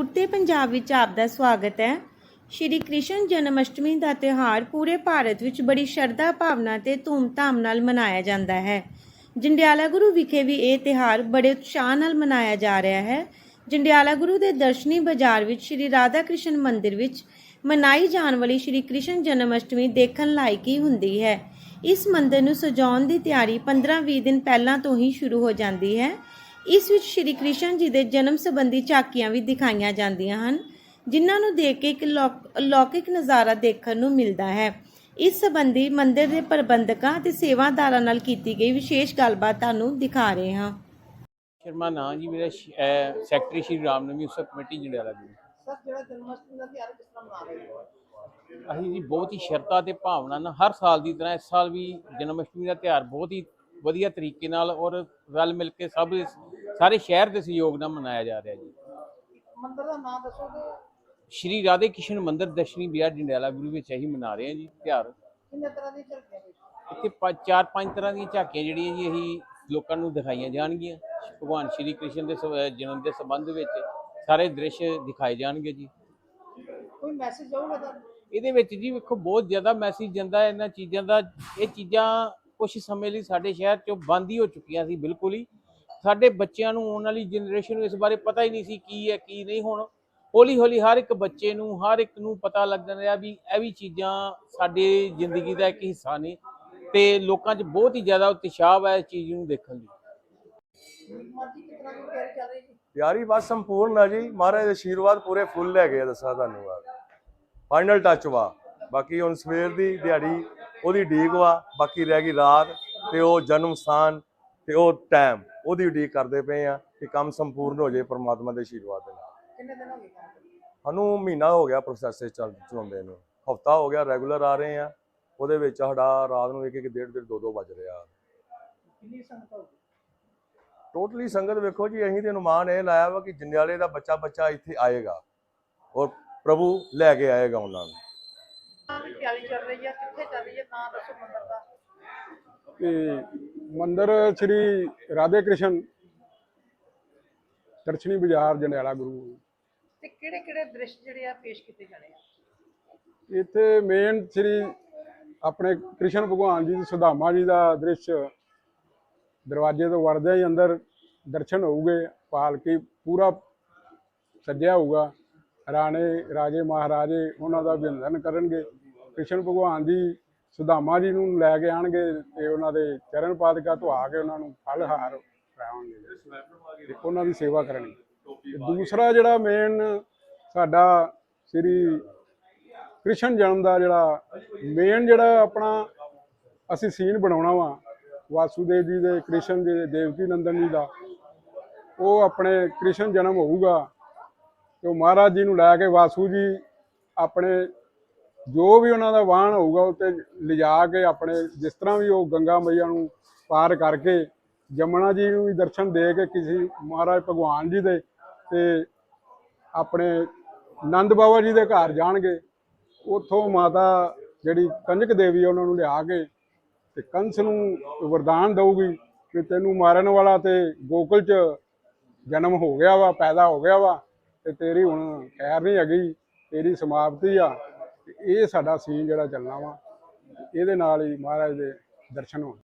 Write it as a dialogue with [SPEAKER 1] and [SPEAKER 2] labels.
[SPEAKER 1] News ਤੇ ਪੰਜਾਬ ਵਿੱਚ ਆਪ ਦਾ ਸਵਾਗਤ ਹੈ। ਸ਼੍ਰੀ ਕ੍ਰਿਸ਼ਨ ਜਨਮ ਅਸ਼ਟਮੀ ਦਾ ਤਿਉਹਾਰ ਪੂਰੇ ਭਾਰਤ ਵਿੱਚ ਬੜੀ ਸ਼ਰਧਾ ਭਾਵਨਾ ਤੇ ਧੂਮਧਾਮ ਨਾਲ ਮਨਾਇਆ ਜਾਂਦਾ ਹੈ। ਜੰਡਿਆਲਾ ਗੁਰੂ ਵਿਖੇ ਵੀ ਇਹ ਤਿਉਹਾਰ ਬੜੇ ਉਤਸ਼ਾਹ ਨਾਲ ਮਨਾਇਆ ਜਾ ਰਿਹਾ ਹੈ। ਜੰਡਿਆਲਾ ਗੁਰੂ ਦੇ ਦਰਸ਼ਨੀ ਬਾਜ਼ਾਰ ਵਿੱਚ ਸ਼੍ਰੀ ਰਾਧਾ ਕ੍ਰਿਸ਼ਨ ਮੰਦਿਰ ਵਿੱਚ ਮਨਾਈ ਜਾਣ ਵਾਲੀ ਸ਼੍ਰੀ ਕ੍ਰਿਸ਼ਨ ਜਨਮ ਅਸ਼ਟਮੀ ਦੇਖਣ ਲਾਇਕ ਹੀ ਹੁੰਦੀ ਹੈ। ਇਸ ਮੰਦਿਰ ਨੂੰ ਸਜਾਉਣ ਦੀ ਤਿਆਰੀ 15-20 ਦਿਨ ਪਹਿਲਾਂ ਤੋਂ ਹੀ ਸ਼ੁਰੂ ਹੋ ਜਾਂਦੀ ਹੈ। ਇਸ ਵਿੱਚ ਸ਼੍ਰੀ ਕ੍ਰਿਸ਼ਨ ਜੀ ਦੇ ਜਨਮ ਸੰਬੰਧੀ ਝਾਕੀਆਂ ਵੀ ਦਿਖਾਈਆਂ ਜਾਂਦੀਆਂ ਹਨ ਜਿਨ੍ਹਾਂ ਨੂੰ ਦੇਖ ਕੇ ਇੱਕ ਲੌਕ- ਅਲੌਕਿਕ ਨਜ਼ਾਰਾ ਦੇਖਣ ਨੂੰ ਮਿਲਦਾ ਹੈ। ਇਸ ਸੰਬੰਧੀ ਮੰਦਿਰ ਦੇ ਪ੍ਰਬੰਧਕਾਂ ਅਤੇ ਸੇਵਾਦਾਰਾਂ ਨਾਲ ਕੀਤੀ ਗਈ ਵਿਸ਼ੇਸ਼ ਗੱਲਬਾਤ ਤੁਹਾਨੂੰ ਦਿਖਾ ਰਹੇ ਹਾਂ।
[SPEAKER 2] ਸ਼ਰਮਾ ਨਾਂ ਜੀ ਮੇਰਾ ਸੈਕਟਰੀ ਸ਼੍ਰੀ ਰਾਮਨਵਮੀ ਉਤਸਵ ਕਮੇਟੀ ਜੰਡਿਆਲਾ ਜੀ।
[SPEAKER 3] ਸਰ ਜਿਹੜਾ ਜਨਮਸ਼ਟਮੀ ਦਾ ਤਿਉਹਾਰ ਕਿਸ ਤਰ੍ਹਾਂ ਮਨਾ ਰਹੇ ਹੋ?
[SPEAKER 2] ਅਸੀਂ ਜੀ ਬਹੁਤ ਹੀ ਸ਼ਰਧਾ ਤੇ ਭਾਵਨਾ ਨਾਲ ਹਰ ਸਾਲ ਦੀ ਤਰ੍ਹਾਂ ਇਸ ਸਾਲ ਵੀ ਜਨਮ ਅਸ਼ਟਮੀ ਦਾ ਤਿਉਹਾਰ ਬਹੁਤ ਹੀ ਵਧੀਆ ਤਰੀਕੇ ਨਾਲ ਔਰ ਰਲ ਮਿਲ ਕੇ ਸਭ ਇਸ- ਸਾਰੇ ਸ਼ਹਿਰ ਦੇ ਸਹਿਯੋਗ ਨਾਲ ਮਨਾਇਆ ਜਾ ਰਿਹਾ ਜੀ।
[SPEAKER 3] ਮੰਦਿਰ ਦਾ ਨਾਮ ਦੱਸੋਗੇ?
[SPEAKER 2] ਸ਼੍ਰੀ ਰਾਧੇ ਕ੍ਰਿਸ਼ਨ ਮੰਦਿਰ ਦਰਸ਼ਨੀ ਬਿਹਾਰ ਜੰਡਿਆਲਾ ਗੁਰੂ ਵਿੱਚ ਅਸੀਂ ਮਨਾ ਰਹੇ ਹਾਂ ਜੀ ਤਿਉਹਾਰ।
[SPEAKER 3] ਕਿੰਨੇ ਤਰ੍ਹਾਂ ਦੀ ਝਲਕੀਆਂ
[SPEAKER 2] ਇੱਥੇ ਪੰਜ ਚਾਰ ਪੰਜ ਤਰ੍ਹਾਂ ਦੀਆਂ ਝਾਕੀਆਂ ਜਿਹੜੀਆਂ ਜੀ ਅਸੀਂ ਲੋਕਾਂ ਨੂੰ ਦਿਖਾਈਆਂ ਜਾਣਗੀਆਂ। ਭਗਵਾਨ ਸ਼੍ਰੀ ਕ੍ਰਿਸ਼ਨ ਦੇ ਸ- ਜਨਮ ਦੇ ਸੰਬੰਧ ਵਿੱਚ ਸਾਰੇ ਦ੍ਰਿਸ਼ ਦਿਖਾਏ ਜਾਣਗੇ ਜੀ।
[SPEAKER 3] ਕੋਈ ਮੈਸੇਜ ਆਊਗਾ ਤਾਂ
[SPEAKER 2] ਇਹਦੇ ਵਿੱਚ ਜੀ ਵੇਖੋ ਬਹੁਤ ਜ਼ਿਆਦਾ ਮੈਸੇਜ ਜਾਂਦਾ ਹੈ ਇਹਨਾਂ ਚੀਜ਼ਾਂ ਦਾ। ਇਹ ਚੀਜ਼ਾਂ ਕੁਝ ਸਮੇਂ ਲਈ ਸਾਡੇ ਸ਼ਹਿਰ ਚੋਂ ਬੰਦ ਹੀ ਹੋ ਚੁੱਕੀਆਂ ਸੀ ਬਿਲਕੁਲ ਹੀ। ਸਾਡੇ ਬੱਚਿਆਂ ਨੂੰ ਆਉਣ ਵਾਲੀ ਜਨਰੇਸ਼ਨ ਨੂੰ ਇਸ ਬਾਰੇ ਪਤਾ ਹੀ ਨਹੀਂ ਸੀ ਕੀ ਹੈ, ਕੀ ਨਹੀਂ ਹੁਣ। ਹੌਲੀ ਹੌਲੀ ਹਰ ਇੱਕ ਬੱਚੇ ਨੂੰ, ਹਰ ਇੱਕ ਨੂੰ ਪਤਾ ਲੱਗਣ ਰਿਹਾ ਵੀ ਇਹ ਵੀ ਚੀਜ਼ਾਂ ਸਾਡੇ ਜ਼ਿੰਦਗੀ ਦਾ ਇੱਕ ਹਿੱਸਾ ਨੇ ਤੇ ਲੋਕਾਂ 'ਚ ਬਹੁਤ ਹੀ ਜ਼ਿਆਦਾ ਉਤਸ਼ਾਹ ਹੈ ਇਸ ਚੀਜ਼ ਨੂੰ ਦੇਖਣ ਲਈ।
[SPEAKER 3] ਦੀ ਤਿਆਰੀ
[SPEAKER 4] ਯਾਰੀ ਬਸ ਸੰਪੂਰਨ ਆ ਜੀ। ਮਹਾਰਾਜ ਦੇ ਆਸ਼ੀਰਵਾਦ ਪੂਰੇ ਫੁੱਲ ਲੈ ਗਏ ਦੱਸਾਂ ਤੁਹਾਨੂੰ ਆ। ਫਾਈਨਲ ਟੱਚ ਵਾ। ਬਾਕੀ ਹੁਣ ਸਵੇਰ ਦੀ ਦਿਹਾੜੀ, ਉਹਦੀ ਢੀਕ ਵਾ। ਬਾਕੀ ਰਹਿ ਗਈ ਰਾਤ ਤੇ ਉਹ ਜਨਮ ਸਥਾਨ ਤੇ ਉਹ ਟਾਈਮ ਉਹਦੀ ਉਡੀਕ ਕਰਦੇ ਪਏ ਆ ਕਿ ਕੰਮ ਸੰਪੂਰਨ ਹੋ ਜਾਏ ਪ੍ਰਮਾਤਮਾ ਦੇ ਆਸ਼ੀਰਵਾਦ ਦੇ ਨਾਲ।
[SPEAKER 3] ਕਿੰਨੇ ਦਿਨ ਹੋ ਗਏ?
[SPEAKER 4] ਸਾਨੂੰ ਮਹੀਨਾ ਹੋ ਗਿਆ ਪ੍ਰੋਸੈਸ ਚੱਲ ਚਲਾਉਂਦੇ ਨੂੰ। ਹਫਤਾ ਹੋ ਗਿਆ ਰੈਗੂਲਰ ਆ ਰਹੇ ਆ। ਉਹਦੇ ਵਿੱਚ ਸਾਡਾ ਰਾਤ ਨੂੰ ਇੱਕ ਇੱਕ ਡੇਢ ਡੇਢ ਦੋ ਦੋ ਵੱਜ ਰਿਹਾ।
[SPEAKER 3] ਕਿੰਨੀ ਸੰਗਤ ਹੋਊਗੀ
[SPEAKER 4] ਟੋਟਲੀ ਸੰਗਤ ਵੇਖੋ ਜੀ ਅਸੀਂ ਤੇ ਅਨੁਮਾਨ ਇਹ ਲਾਇਆ ਵਾ ਕਿ ਜੰਡਿਆਲੇ ਦਾ ਬੱਚਾ ਬੱਚਾ ਇੱਥੇ ਆਏਗਾ ਔਰ ਪ੍ਰਭੂ ਲੈ ਕੇ ਆਏਗਾ ਉਹਨਾਂ ਨੂੰ।
[SPEAKER 3] ਚੱਲ ਰਹੀ ਹੈ ਕਿੱਥੇ ਚੱਲ ਰਹੀ ਹੈ ਨਾਂ ਦੱਸੋ ਮੰਦਿਰ ਦਾ।
[SPEAKER 5] ਮੰਦਿਰ ਸ੍ਰੀ ਰਾਧੇ ਕ੍ਰਿਸ਼ਨ ਦਰਸ਼ਨੀ ਬਾਜ਼ਾਰ ਜੰਡਿਆਲਾ ਗੁਰੂ।
[SPEAKER 3] ਤੇ ਕਿਹੜੇ ਕਿਹੜੇ ਦ੍ਰਿਸ਼ ਜਿਹੜੇ ਆ ਪੇਸ਼ ਕੀਤੇ ਜਾਣੇ ਆ?
[SPEAKER 5] ਇੱਥੇ ਮੇਨ ਸ੍ਰੀ ਆਪਣੇ ਕ੍ਰਿਸ਼ਨ ਭਗਵਾਨ ਜੀ ਦੀ ਸੁਧਾਮਾ ਜੀ ਦਾ ਦ੍ਰਿਸ਼ ਦਰਵਾਜ਼ੇ ਤੋਂ ਵੜਦਿਆਂ ਹੀ ਅੰਦਰ ਦਰਸ਼ਨ ਹੋਊਗੇ ਪਾਲਕੀ ਪੂਰਾ ਸੱਜਿਆ ਹੋਊਗਾ। ਰਾਣੇ ਰਾਜੇ ਮਹਾਰਾਜੇ ਉਹਨਾਂ ਦਾ ਵਿੰਦਨ ਕਰਨਗੇ। ਕ੍ਰਿਸ਼ਨ ਭਗਵਾਨ ਜੀ ਸੁਧਾਮਾ ਜੀ ਨੂੰ ਲੈ ਕੇ ਆਣਗੇ ਤੇ ਉਹਨਾਂ ਦੇ ਚਰਨ ਪਾਦਕਾ ਧਵਾ ਕੇ ਉਹਨਾਂ ਨੂੰ ਫਲ ਹਾਰ ਪਾਉਣਗੇ ਉਹਨਾਂ ਦੀ ਸੇਵਾ ਕਰਨਗੇ ਦੂਸਰਾ ਜਿਹੜਾ ਮੇਨ ਸਾਡਾ ਸ੍ਰੀ ਕ੍ਰਿਸ਼ਨ ਜਨਮ ਦਾ ਜਿਹੜਾ ਮੇਨ ਜਿਹੜਾ ਆਪਣਾ ਅਸੀਂ ਸੀਨ ਬਣਾਉਣਾ ਵਾ, ਵਾਸੂਦੇਵ ਜੀ ਦੇ, ਕ੍ਰਿਸ਼ਨ ਜੀ ਦੇ, ਦੇਵਕੀ ਨੰਦਨ ਜੀ ਦਾ, ਉਹ ਆਪਣੇ ਕ੍ਰਿਸ਼ਨ ਜਨਮ ਹੋਊਗਾ ਤੇ ਉਹ ਮਹਾਰਾਜ ਜੀ ਨੂੰ ਲੈ ਕੇ ਵਾਸੂ ਜੀ ਆਪਣੇ ਜੋ ਵੀ ਉਹਨਾਂ ਦਾ ਵਾਹਨ ਹੋਊਗਾ ਉਹ ਤੇ ਲਿਜਾ ਕੇ ਆਪਣੇ ਜਿਸ ਤਰ੍ਹਾਂ ਵੀ ਉਹ ਗੰਗਾ ਮਈਆ ਨੂੰ ਪਾਰ ਕਰਕੇ ਜਮਨਾ ਜੀ ਨੂੰ ਵੀ ਦਰਸ਼ਨ ਦੇ ਕੇ ਕਿਸੇ ਮਹਾਰਾਜ ਭਗਵਾਨ ਜੀ ਦੇ ਤੇ ਆਪਣੇ ਨੰਦ ਬਾਬਾ ਜੀ ਦੇ ਘਰ ਜਾਣਗੇ, ਉੱਥੋਂ ਮਾਤਾ ਜਿਹੜੀ ਕੰਜਕ ਦੇਵੀ ਆ ਉਹਨਾਂ ਨੂੰ ਲਿਆ ਕੇ ਤੇ ਕੰਸ ਨੂੰ ਵਰਦਾਨ ਦਊਗੀ ਕਿ ਤੈਨੂੰ ਮਾਰਨ ਵਾਲਾ ਤੇ ਗੋਕਲ 'ਚ ਜਨਮ ਹੋ ਗਿਆ ਵਾ, ਪੈਦਾ ਹੋ ਗਿਆ ਵਾ ਤੇ ਤੇਰੀ ਹੁਣ ਖੈਰ ਨਹੀਂ ਹੈਗੀ, ਤੇਰੀ ਸਮਾਪਤੀ ਆ। ਤੇ ਇਹ ਸਾਡਾ ਸੀਨ ਜਿਹੜਾ ਚੱਲਣਾ ਵਾ ਇਹਦੇ ਨਾਲ ਹੀ ਮਹਾਰਾਜ ਦੇ ਦਰਸ਼ਨ ਹੋਣ।